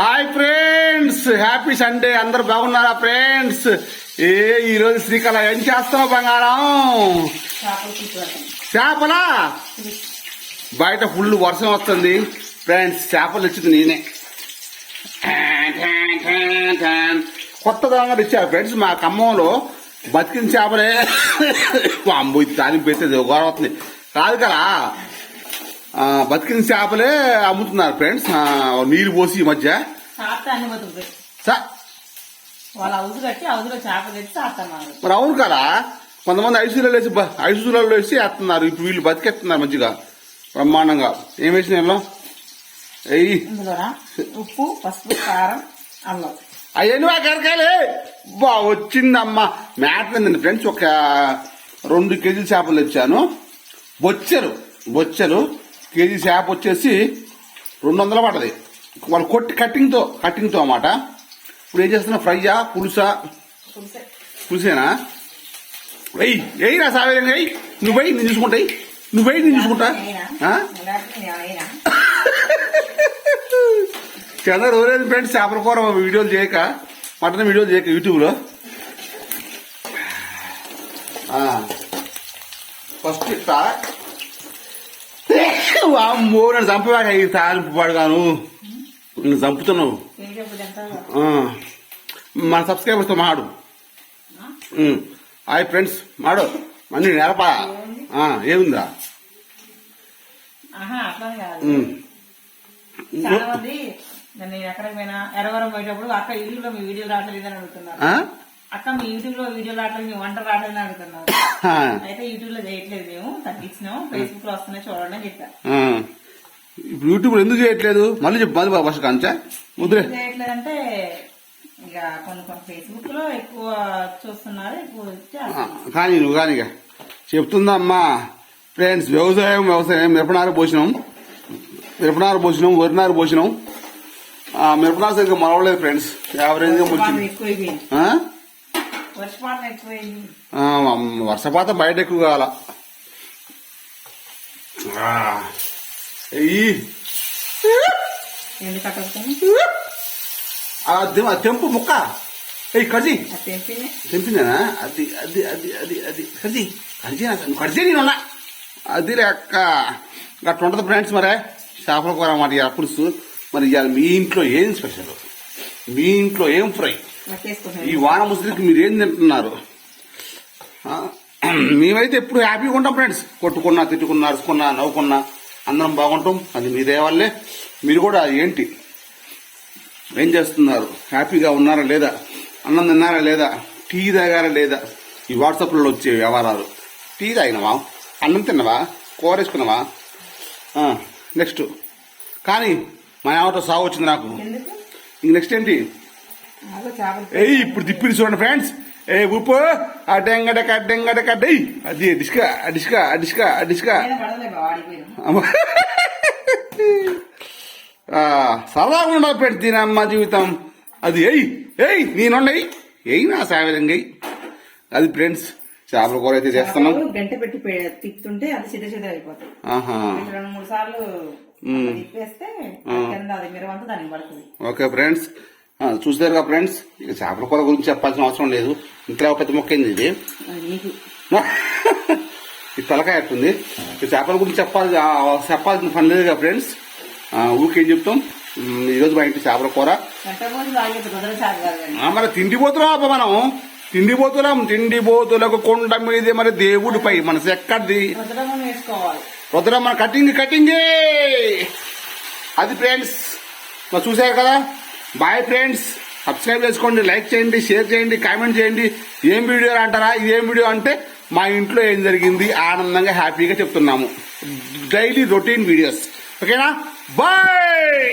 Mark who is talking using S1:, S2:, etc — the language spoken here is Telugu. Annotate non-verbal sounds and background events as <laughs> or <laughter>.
S1: Hi friends happy Sunday. అందరు బాగున్నారా ఫ్రెండ్స్? ఏ ఈ రోజు శ్రీకళ ఏం చేస్తావు బంగారం?
S2: చేపలా?
S1: బయట ఫుల్ వర్షం వస్తుంది. ఫ్రెండ్స్ చేపలు వచ్చింది నేనే. కొత్త దాంగా ఇచ్చారు ఫ్రెండ్స్ మా ఖమ్మంలో. బతికిన చేపలే. అమ్మ ఇది దానికి పెట్టేది గొడవ అవుతుంది. కాదు కదా. బతికిన చేపలే అమ్ముతున్నారు ఫ్రెండ్స్. నీరు పోసి ఈ మధ్య. మరి అవును కదా. కొంతమంది ఐసీలో వేసి ఐసీలో వేసి వేస్తున్నారు. ఇప్పుడు వీళ్ళు బతికేస్తున్నారు మంచిగా బ్రహ్మాండంగా. ఏం వేసిన
S2: ఉప్పు పసుపు కారం అల్లం.
S1: అవన్నీ కరకాలే బా వచ్చిందమ్మా. ఏంటండి ఫ్రెండ్స్. ఒక రెండు కేజీల చేపలు తెచ్చాను. బొచ్చెలు బొచ్చెలు. కేజీ చేప వచ్చేసి రెండు వందలు పడది వాళ్ళు కొట్టి కట్టింగ్తో కట్టింగ్తో అన్నమాట. ఇప్పుడు ఏం చేస్తున్నా ఫ్రైయా పులుసా?
S2: పులుసే.
S1: పులుసేనా? వెయ్యి వెయ్యి నా సావేరంగా వెయ్యి నువ్వు వెయ్యి నేను చూసుకుంటాయి నువ్వు వెయ్యి నేను చూసుకుంటా? చాలా రోజులైంది ఫ్రెండ్స్ చేపల కూర వీడియోలు చేయక మటన్ వీడియోలు చేయక యూట్యూబ్లో. ఫస్ట్ ఇస్తా. <laughs> అమ్మో నన్ను చంపవాక ఈ తాలింపు పడగాను నన్ను చంపుతున్నావు. మన సబ్స్క్రైబర్స్తో మాడు. హాయ్ ఫ్రెండ్స్ మాడు. మళ్ళీ నేలపా. ఆ, ఏముందా?
S2: నేను ఎక్కడికి పోయినా ఎరవరం పోయేటప్పుడు అక్క యూట్యూబ్లో మీ వీడియో రావట్లేదు అని అడుగుతున్నారు? అక్క మీ యూట్యూబ్లో వంట అడుగుతున్నారు. అయితే యూట్యూబ్లో చేయట్లేదు మేము తగ్గించినాం ఫేస్బుక్లో వస్తున్నాయి చూడండి అని చెప్పారు
S1: ఆ. ఇప్పుడు యూట్యూబ్ ఎందుకు చేయట్లేదు? మళ్ళీ చెప్పు మళ్ళీ ఫస్ట్ కంచా ముద్రే
S2: చేయట్లేదంటే ఇక కొన్ని కొన్ని ఫేస్బుక్లో ఎక్కువ చూస్తున్నారు ఎక్కువ.
S1: కానీ నువ్వు కానీ ఇక. చెప్తుందమ్మా. ఫ్రెండ్స్ వ్యవసాయం వ్యవసాయం. మిరపనారు పోసినాం. మిరపనారు పోసినాం వరినారు పోసినాం. మిరపనారు సరిగ్గా మరవలేదు ఫ్రెండ్స్. యావరేజ్గా
S2: వర్షపాతం
S1: బయట ఎక్కువ కావాల? తెంపు ముక్క.
S2: అది తెంపింది.
S1: తెంపిందేనా? అది అది అది అది అది. కడిచి నువ్వు కడిచే నేనున్నా అది లెక్క. అట్లా ఉంటుంది ఫ్రెండ్స్ మరే. చేపల కూర మాట పులుసు. మరి ఇవాళ మీ ఇంట్లో ఏం స్పెషల్? మీ ఇంట్లో ఏం ఫ్రై? ఈ వాన ముసలికి మీరు ఏం తింటున్నారు? మేమైతే ఎప్పుడు హ్యాపీగా ఉంటాం ఫ్రెండ్స్. కొట్టుకున్నా తిట్టుకున్నా అరుచుకున్నా నవ్వుకున్నా అందరం బాగుంటాం. అది మీ వల్లే మీరు కూడా ఏంటి? ఏం చేస్తున్నారు? హ్యాపీగా ఉన్నారా లేదా? అన్నం తిన్నారా లేదా? టీ తాగారా లేదా? ఈ వాట్సాప్లో వచ్చే వ్యవహారాలు. టీ తాగినవా? అన్నం తిన్నవా? కూర వేసుకున్నావా? నెక్స్ట్. కానీ మా ఆవిడ సాగు వచ్చింది నాకు. ఇంక నెక్స్ట్ ఏంటి? ఇప్పుడు తిప్పిడి చూడండి ఫ్రెండ్స్ ఏ ఉప్పు అడ్డంగడక అడ్డంగడక డై అది డిస్కా డిస్కా డిస్కా డిస్కా.
S2: పైన పడలే బావ ఆడిపోయింది
S1: అమ్మ. ఆ, సరదాగా ఉండాలి పెట్టి తినమ్మ జీవితం. అది ఎయ్ ఎయ్ నేనుండయి. ఎయ్ నా సావిరంగా అది ఫ్రెండ్స్ చేపల కూర అయితే చేస్తున్నాం.
S2: గంట పెట్టి తిప్పుతుంటే అది రెండు మూడు సార్లు తిప్పేస్తే అది దానికి పడుతుంది.
S1: ఓకే ఫ్రెండ్స్ చూసారుగా ఫ్రెండ్స్? ఇక చేపల కూర గురించి చెప్పాల్సిన అవసరం లేదు. ఇంట్లో పెద్ద మొక్క అయింది ఇది? ఈ తలకాయ ఎట్టుంది? ఈ చేపల గురించి చెప్పాలి చెప్పాల్సిన పని లేదుగా ఫ్రెండ్స్? ఊరికేం చెప్తాం? ఈరోజు మా ఇంటి చేపల కూర. మరి తిండిపోతున్నాం అబ్బా మనం. తిండిపోతున్నాం తిండిపోతులకు కొండ మీద మరి దేవుడిపై మనసు ఎక్కడిది? వద్దురా మన కటింగ్ కటింగే! అది ఫ్రెండ్స్ మరి చూసారు కదా? బాయ్ ఫ్రెండ్స్ సబ్స్క్రైబ్ చేసుకోండి లైక్ చేయండి షేర్ చేయండి కామెంట్ చేయండి. ఏం వీడియో అంటారా? ఏం వీడియో అంటే మా ఇంట్లో ఏం జరిగింది? ఆనందంగా హ్యాపీగా చెప్తున్నాము. డైలీ రొటీన్ వీడియోస్ ఓకేనా బాయ్